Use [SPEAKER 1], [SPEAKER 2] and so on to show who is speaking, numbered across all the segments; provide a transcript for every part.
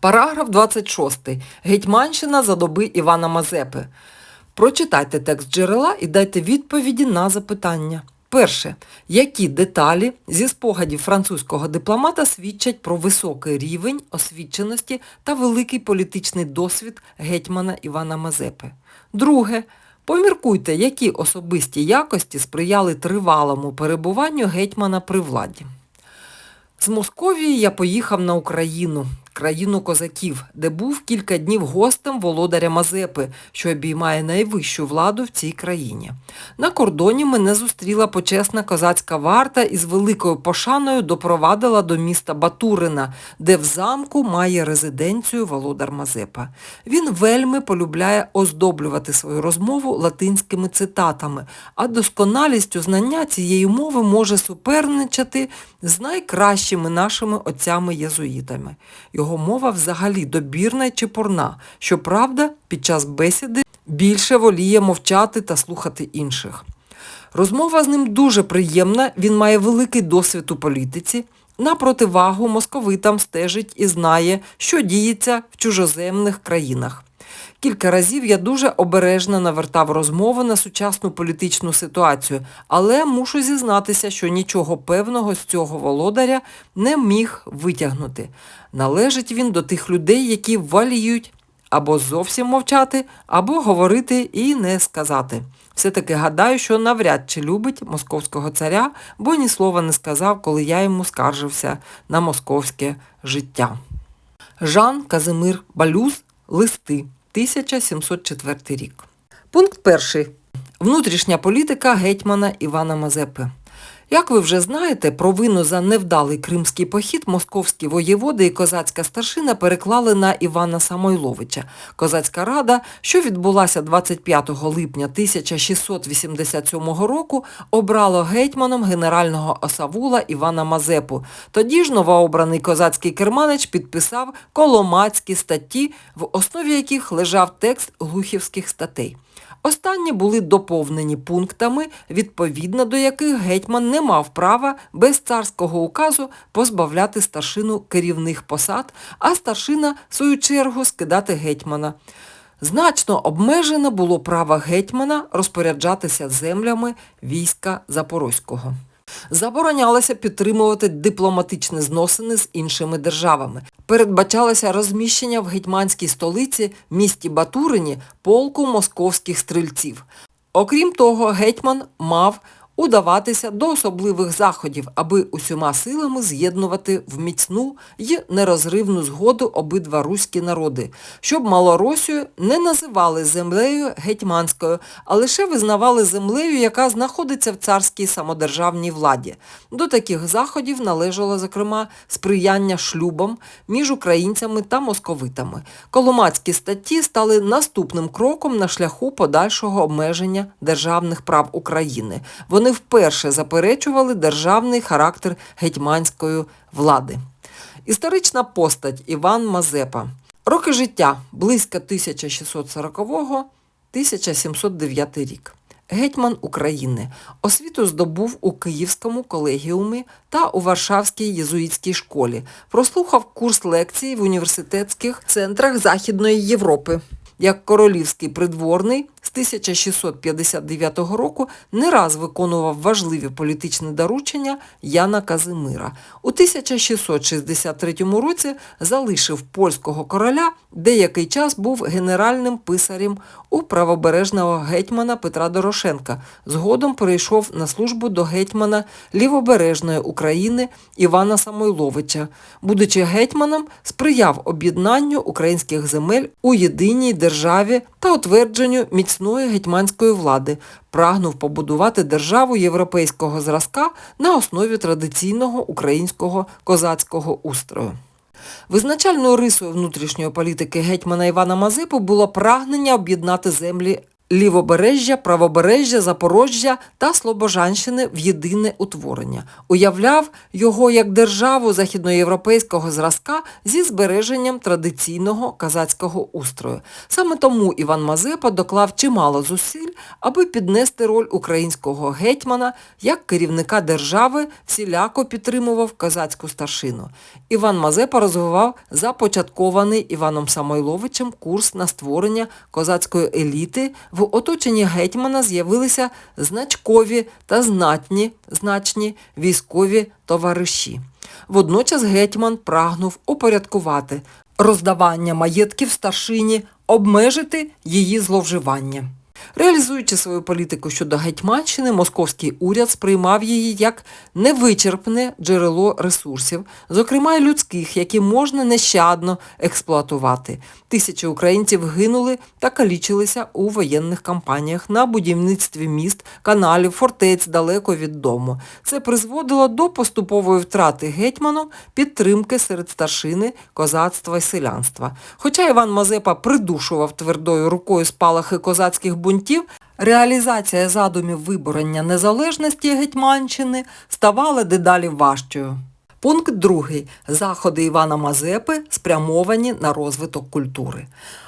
[SPEAKER 1] Параграф 26. Гетьманщина за доби Івана Мазепи. Прочитайте текст джерела і дайте відповіді на запитання. Перше. Які деталі зі спогадів французького дипломата свідчать про високий рівень освіченості та великий політичний досвід гетьмана Івана Мазепи? Друге. Поміркуйте, які особисті якості сприяли тривалому перебуванню гетьмана при владі. З Московії я поїхав на Україну, країну козаків, де був кілька днів гостем володаря Мазепи, що обіймає найвищу владу в цій країні. На кордоні мене зустріла почесна козацька варта і з великою пошаною допровадила до міста Батурина, де в замку має резиденцію володар Мазепа. Він вельми полюбляє оздоблювати свою розмову латинськими цитатами, а досконалістю знання цієї мови може суперничати з найкращими нашими отцями-єзуїтами. Його мова взагалі добірна чи чепурна, щоправда, під час бесіди більше воліє мовчати та слухати інших. Розмова з ним дуже приємна, він має великий досвід у політиці. На противагу московитам стежить і знає, що діється в чужоземних країнах. Кілька разів я дуже обережно навертав розмову на сучасну політичну ситуацію, але мушу зізнатися, що нічого певного з цього володаря не міг витягнути. Належить він до тих людей, які валіють або зовсім мовчати, або говорити і не сказати. Все-таки гадаю, що навряд чи любить московського царя, бо ні слова не сказав, коли я йому скаржився на московське життя. Жан Казимир Балюз Листи 1704 рік. Пункт перший. Внутрішня політика гетьмана Івана Мазепи. Як ви вже знаєте, провину за невдалий кримський похід московські воєводи і козацька старшина переклали на Івана Самойловича. Козацька рада, що відбулася 25 липня 1687 року, обрала гетьманом генерального осавула Івана Мазепу. Тоді ж новообраний козацький керманич підписав коломацькі статті, в основі яких лежав текст глухівських статей. Останні були доповнені пунктами, відповідно до яких гетьман не мав права без царського указу позбавляти старшину керівних посад, а старшина, в свою чергу, скидати гетьмана. Значно обмежено було право гетьмана розпоряджатися землями війська Запорозького. Заборонялося підтримувати дипломатичні зносини з іншими державами. Передбачалося розміщення в гетьманській столиці місті Батурині полку московських стрільців. Окрім того, гетьман мав удаватися до особливих заходів, аби усіма силами з'єднувати в міцну й нерозривну згоду обидва руські народи, щоб Малоросію не називали землею гетьманською, а лише визнавали землею, яка знаходиться в царській самодержавній владі. До таких заходів належало, зокрема, сприяння шлюбам між українцями та московитами. Коломацькі статті стали наступним кроком на шляху подальшого обмеження державних прав України. Вони вперше заперечували державний характер гетьманської влади. Історична постать Іван Мазепа. Роки життя близько 1640-1709 рік. Гетьман України. Освіту здобув у Київському колегіумі та у Варшавській єзуїтській школі. Прослухав курс лекцій в університетських центрах Західної Європи. Як королівський придворний з 1659 року не раз виконував важливі політичні доручення Яна Казимира. У 1663 році залишив польського короля, деякий час був генеральним писарем у правобережного гетьмана Петра Дорошенка. Згодом перейшов на службу до гетьмана Лівобережної України Івана Самойловича. Будучи гетьманом, сприяв об'єднанню українських земель у єдиній державі та утвердженню міцної гетьманської влади, прагнув побудувати державу європейського зразка на основі традиційного українського козацького устрою. Визначальною рисою внутрішньої політики гетьмана Івана Мазепи було прагнення об'єднати землі Лівобережжя, правобережжя, Запорожжя та Слобожанщини в єдине утворення. Уявляв його як державу західноєвропейського зразка зі збереженням традиційного казацького устрою. Саме тому Іван Мазепа доклав чимало зусиль, аби піднести роль українського гетьмана як керівника держави, всіляко підтримував козацьку старшину. Іван Мазепа розвивав започаткований Іваном Самойловичем курс на створення козацької еліти. В оточенні гетьмана з'явилися значкові та знатні, значні військові товариші. Водночас гетьман прагнув упорядкувати роздавання маєтків старшині, обмежити її зловживання. Реалізуючи свою політику щодо Гетьманщини, московський уряд сприймав її як невичерпне джерело ресурсів, зокрема й людських, які можна нещадно експлуатувати. Тисячі українців гинули та калічилися у воєнних кампаніях на будівництві міст, каналів, фортець далеко від дому. Це призводило до поступової втрати гетьманом підтримки серед старшини, козацтва і селянства. Хоча Іван Мазепа придушував твердою рукою спалахи козацьких бунтів, реалізація задумів виборення незалежності Гетьманщини ставала дедалі важчою. Пункт другий. Заходи Івана Мазепи спрямовані на розвиток культури.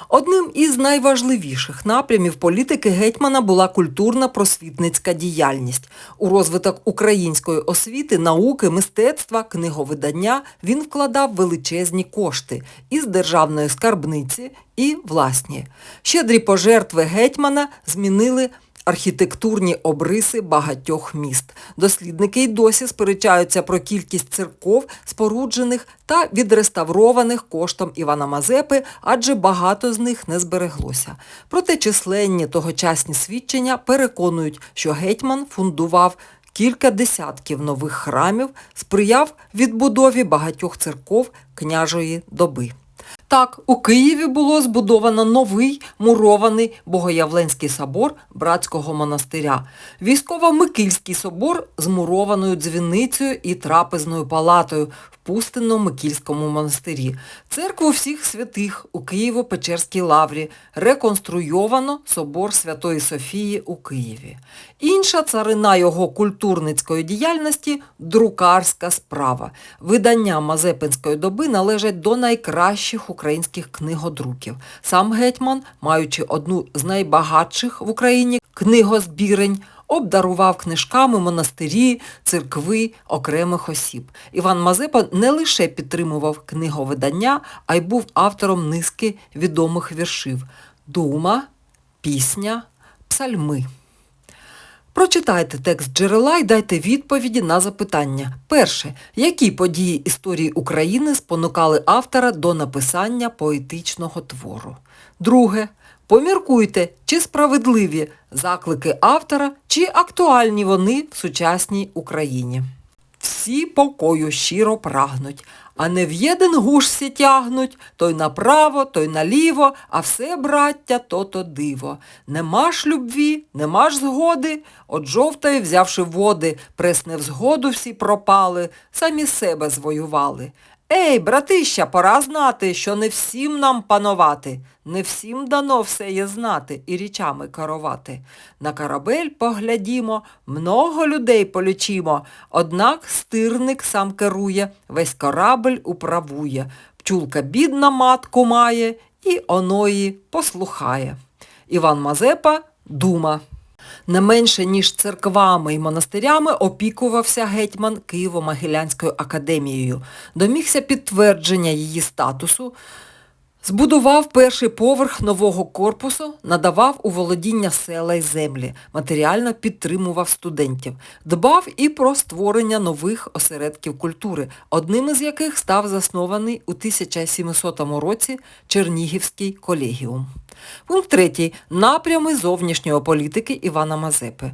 [SPEAKER 1] Одним із найважливіших напрямів політики гетьмана була культурна просвітницька діяльність. У розвиток української освіти, науки, мистецтва, книговидання він вкладав величезні кошти із державної скарбниці і власні. Щедрі пожертви гетьмана змінили архітектурні обриси багатьох міст. Дослідники й досі сперечаються про кількість церков, споруджених та відреставрованих коштом Івана Мазепи, адже багато з них не збереглося. Проте численні тогочасні свідчення переконують, що гетьман фундував кілька десятків нових храмів, сприяв відбудові багатьох церков княжої доби. Так, у Києві було збудовано новий мурований Богоявленський собор братського монастиря, військово-Микільський собор з мурованою дзвіницею і трапезною палатою Пустинно-Микільському монастирі, церкву всіх святих у Києво-Печерській лаврі, реконструйовано собор Святої Софії у Києві. Інша царина його культурницької діяльності друкарська справа. Видання Мазепинської доби належать до найкращих українських книгодруків. Сам гетьман, маючи одну з найбагатших в Україні книгозбірень, обдарував книжками монастирі, церкви окремих осіб. Іван Мазепа не лише підтримував книговидання, а й був автором низки відомих віршів Дума, Пісня, Псальми. Прочитайте текст джерела і дайте відповіді на запитання. Перше. Які події історії України спонукали автора до написання поетичного твору? Друге. Поміркуйте, чи справедливі заклики автора, чи актуальні вони в сучасній Україні. Всі покою щиро прагнуть, а не в єдин гуш сі тягнуть, той направо, той наліво, а все, браття, то-то диво. Нема ж любві, нема ж згоди, от жовтої, взявши води, пресне взгоду всі пропали, самі себе звоювали. Ей, братища, пора знати, що не всім нам панувати, не всім дано все є знати і річами керувати. На корабель поглядімо, много людей полічимо, однак стирник сам керує, весь корабль управує. Пчулка бідна матку має і оної послухає. Іван Мазепа Дума. Не менше, ніж церквами і монастирями опікувався гетьман Києво-Могилянською академією. Домігся підтвердження її статусу, збудував перший поверх нового корпусу, надавав у володіння села й землі, матеріально підтримував студентів, дбав і про створення нових осередків культури, одним із яких став заснований у 1700 році Чернігівський колегіум. Пункт третій. Напрями зовнішньої політики Івана Мазепи.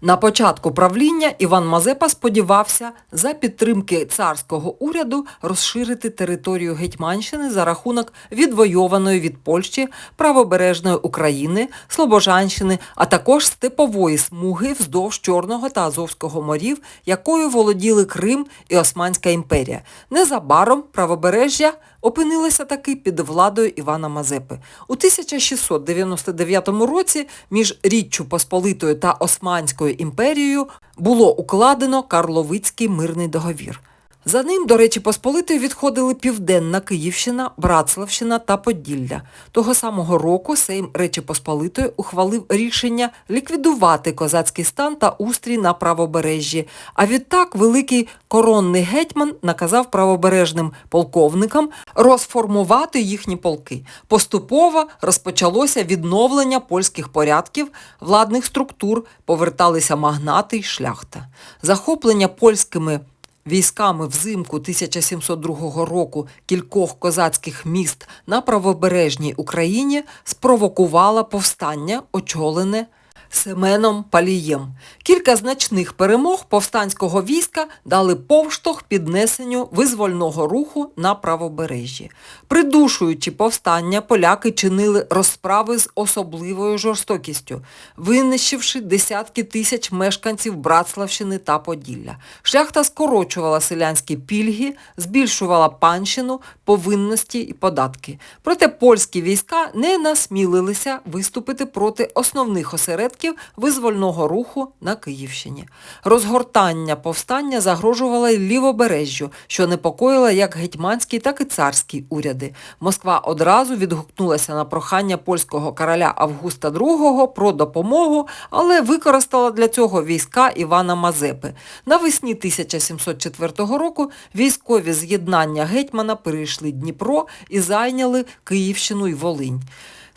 [SPEAKER 1] На початку правління Іван Мазепа сподівався за підтримки царського уряду розширити територію Гетьманщини за рахунок відвойованої від Польщі правобережної України, Слобожанщини, а також степової смуги вздовж Чорного та Азовського морів, якою володіли Крим і Османська імперія. Незабаром правобережжя опинилася таки під владою Івана Мазепи. У 1699 році між Річчю Посполитою та Османською імперією було укладено Карловицький мирний договір. За ним до Речі Посполитої відходили Південна Київщина, Братславщина та Поділля. Того самого року Сейм Речі Посполитої ухвалив рішення ліквідувати козацький стан та устрій на правобережжі. А відтак великий коронний гетьман наказав правобережним полковникам розформувати їхні полки. Поступово розпочалося відновлення польських порядків, владних структур, поверталися магнати й шляхта. Захоплення польськими Військами взимку 1702 року кількох козацьких міст на правобережній Україні спровокувала повстання, очолене Семеном Палієм. Кілька значних перемог повстанського війська дали повштовх піднесенню визвольного руху на правобережжі. Придушуючи повстання, поляки чинили розправи з особливою жорстокістю, винищивши десятки тисяч мешканців Братславщини та Поділля. Шляхта скорочувала селянські пільги, збільшувала панщину, повинності і податки. Проте польські війська не насмілилися виступити проти основних осередків визвольного руху на Київщині. Розгортання повстання загрожувало й лівобережжю, що непокоїло як гетьманський, так і царський уряди. Москва одразу відгукнулася на прохання польського короля Августа II про допомогу, але використала для цього війська Івана Мазепи. Навесні 1704 року військові з'єднання гетьмана перейшли Дніпро і зайняли Київщину й Волинь.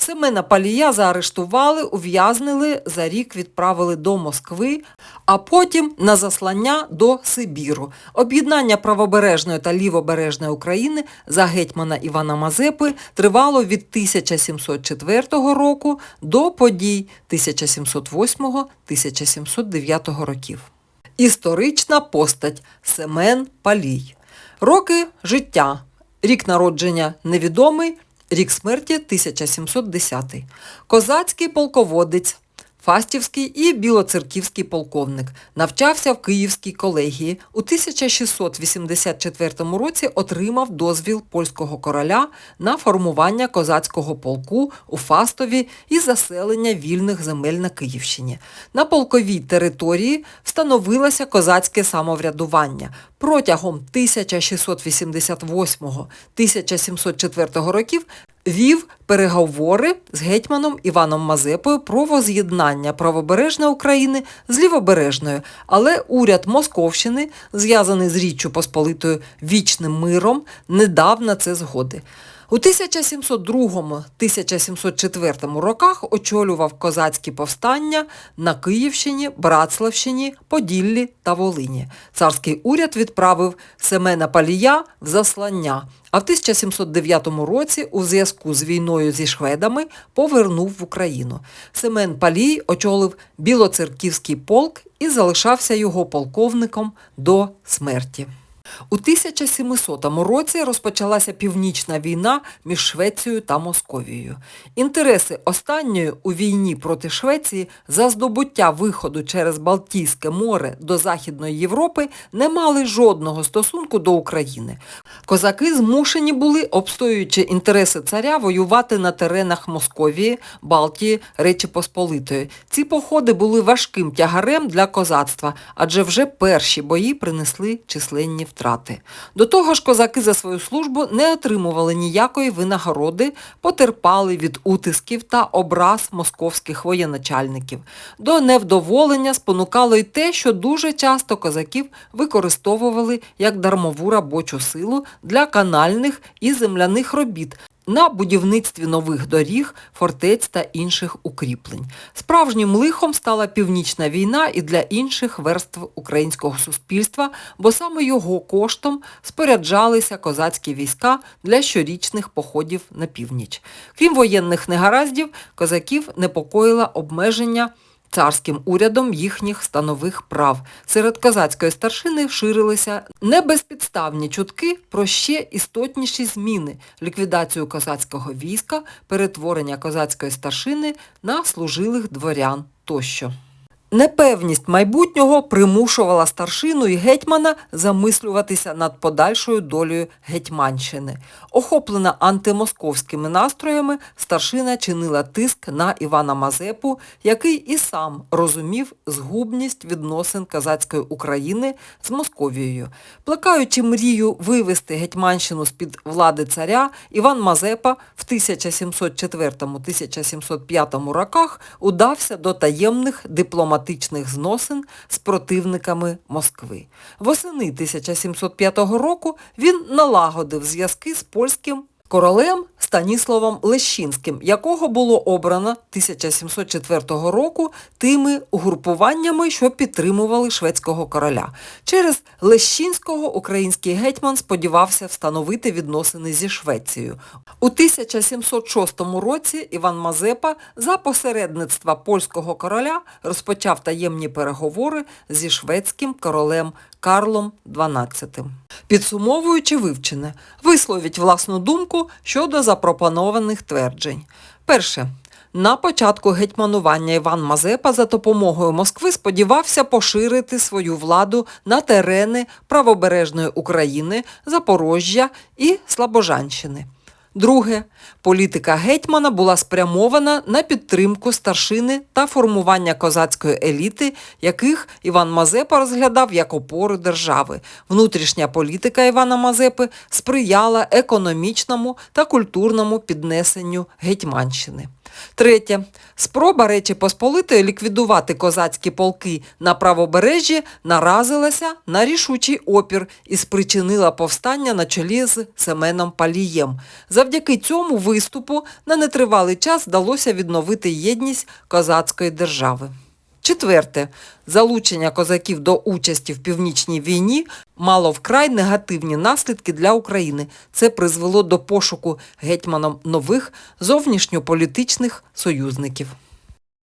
[SPEAKER 1] Семена Палія заарештували, ув'язнили, за рік відправили до Москви, а потім на заслання до Сибіру. Об'єднання правобережної та лівобережної України за гетьмана Івана Мазепи тривало від 1704 року до подій 1708-1709 років. Історична постать Семен Палій. Роки життя. Рік народження невідомий. Рік смерті 1710. Козацький полководець, Фастівський і білоцерківський полковник. Навчався в Київській колегії. У 1684 році отримав дозвіл польського короля на формування козацького полку у Фастові і заселення вільних земель на Київщині. На полковій території встановилося козацьке самоврядування. Протягом 1688-1704 років вів переговори з гетьманом Іваном Мазепою про воз'єднання правобережної України з лівобережною, але уряд Московщини, зв'язаний з Річчю Посполитою вічним миром, не дав на це згоди. У 1702-1704 роках очолював козацькі повстання на Київщині, Братславщині, Поділлі та Волині. Царський уряд відправив Семена Палія в заслання, а в 1709 році у зв'язку з війною зі шведами повернув в Україну. Семен Палій очолив Білоцерківський полк і залишався його полковником до смерті. У 1700 році розпочалася північна війна між Швецією та Московією. Інтереси останньої у війні проти Швеції за здобуття виходу через Балтійське море до Західної Європи не мали жодного стосунку до України. Козаки змушені були, обстоюючи інтереси царя, воювати на теренах Московії, Балтії, Речі Посполитої. Ці походи були важким тягарем для козацтва, адже вже перші бої принесли численні втрати. До того ж, козаки за свою службу не отримували ніякої винагороди, потерпали від утисків та образ московських воєначальників. До невдоволення спонукало й те, що дуже часто козаків використовували як дармову робочу силу для канальних і земляних робіт, на будівництві нових доріг, фортець та інших укріплень. Справжнім лихом стала північна війна і для інших верств українського суспільства, бо саме його коштом споряджалися козацькі війська для щорічних походів на північ. Крім воєнних негараздів, козаків непокоїла обмеження царським урядом їхніх станових прав. Серед козацької старшини ширилися небезпідставні чутки про ще істотніші зміни, ліквідацію козацького війська, перетворення козацької старшини на служилих дворян тощо. Непевність майбутнього примушувала старшину і гетьмана замислюватися над подальшою долею Гетьманщини. Охоплена антимосковськими настроями, старшина чинила тиск на Івана Мазепу, який і сам розумів згубність відносин козацької України з Московією. Плекаючи мрію вивести Гетьманщину з-під влади царя, Іван Мазепа в 1704-1705 роках удався до таємних дипломатичних зносин з противниками Москви. Восени 1705 року він налагодив зв'язки з польським королем Станіславом Лещинським, якого було обрано 1704 року тими угрупуваннями, що підтримували шведського короля. Через Лещинського український гетьман сподівався встановити відносини зі Швецією. У 1706 році Іван Мазепа за посередництва польського короля розпочав таємні переговори зі шведським королем Карлом XII. Підсумовуючи вивчене, висловіть власну думку щодо запропонованих тверджень. Перше. На початку гетьманування Іван Мазепа за допомогою Москви сподівався поширити свою владу на терени правобережної України, Запорожжя і Слобожанщини. Друге, політика гетьмана була спрямована на підтримку старшини та формування козацької еліти, яких Іван Мазепа розглядав як опору держави. Внутрішня політика Івана Мазепи сприяла економічному та культурному піднесенню Гетьманщини. Третє. Спроба Речі Посполитої ліквідувати козацькі полки на правобережжі наразилася на рішучий опір і спричинила повстання на чолі з Семеном Палієм. Завдяки цьому виступу на нетривалий час вдалося відновити єдність козацької держави. Четверте, залучення козаків до участі в північній війні мало вкрай негативні наслідки для України. Це призвело до пошуку гетьманом нових зовнішньополітичних союзників.